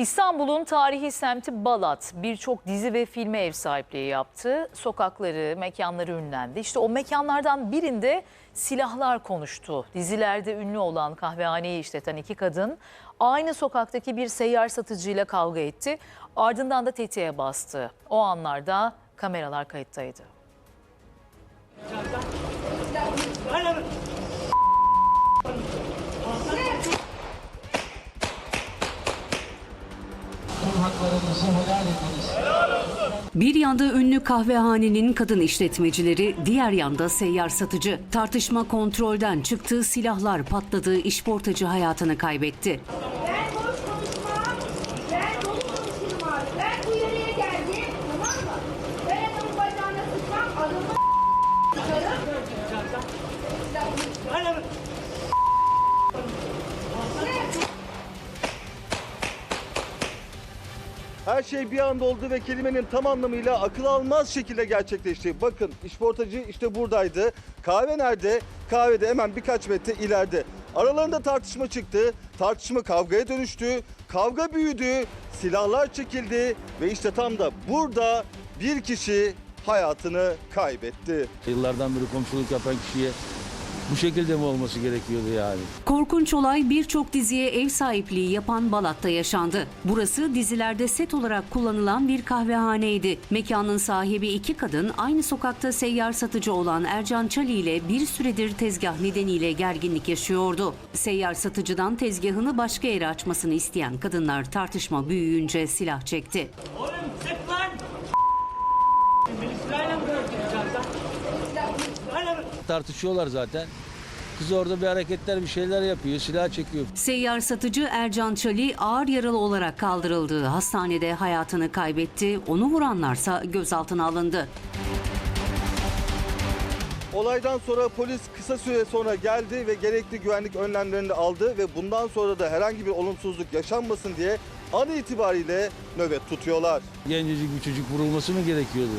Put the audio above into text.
İstanbul'un tarihi semti Balat birçok dizi ve filme ev sahipliği yaptı. Sokakları, mekanları ünlendi. İşte o mekanlardan birinde silahlar konuştu. Dizilerde ünlü olan kahvehaneyi işleten iki kadın aynı sokaktaki bir seyyar satıcıyla kavga etti. Ardından da tetiğe bastı. O anlarda kameralar kayıttaydı. Tüm haklarınızı helal ediniz. Bir yanda ünlü kahvehanenin kadın işletmecileri, diğer yanda seyyar satıcı. Tartışma kontrolden çıktı, silahlar patladı, işportacı hayatını kaybetti. Ben boş Her şey bir anda oldu ve kelimenin tam anlamıyla akıl almaz şekilde gerçekleşti. Bakın işportacı işte buradaydı. Kahve nerede? Kahvede hemen birkaç metre ileride. Aralarında tartışma çıktı. Tartışma kavgaya dönüştü. Kavga büyüdü. Silahlar çekildi ve işte tam da burada bir kişi hayatını kaybetti. Yıllardan beri komşuluk yapan kişiye bu şekilde mi olması gerekiyordu yani? Korkunç olay birçok diziye ev sahipliği yapan Balat'ta yaşandı. Burası dizilerde set olarak kullanılan bir kahvehaneydi. Mekanın sahibi iki kadın aynı sokakta seyyar satıcı olan Ercan Çali ile bir süredir tezgah nedeniyle gerginlik yaşıyordu. Seyyar satıcıdan tezgahını başka yere açmasını isteyen kadınlar tartışma büyüyünce silah çekti. Oğlum sık lan! Beni mı bırakacaksın? Sırayla mı? Tartışıyorlar zaten. Kız orada bir hareketler bir şeyler yapıyor, silah çekiyor. Seyyar satıcı Ercan Çali ağır yaralı olarak kaldırıldı. Hastanede hayatını kaybetti. Onu vuranlarsa gözaltına alındı. Olaydan sonra polis kısa süre sonra geldi ve gerekli güvenlik önlemlerini aldı ve bundan sonra da herhangi bir olumsuzluk yaşanmasın diye an itibariyle nöbet tutuyorlar. Gencecik bir çocuk vurulması mı gerekiyordu?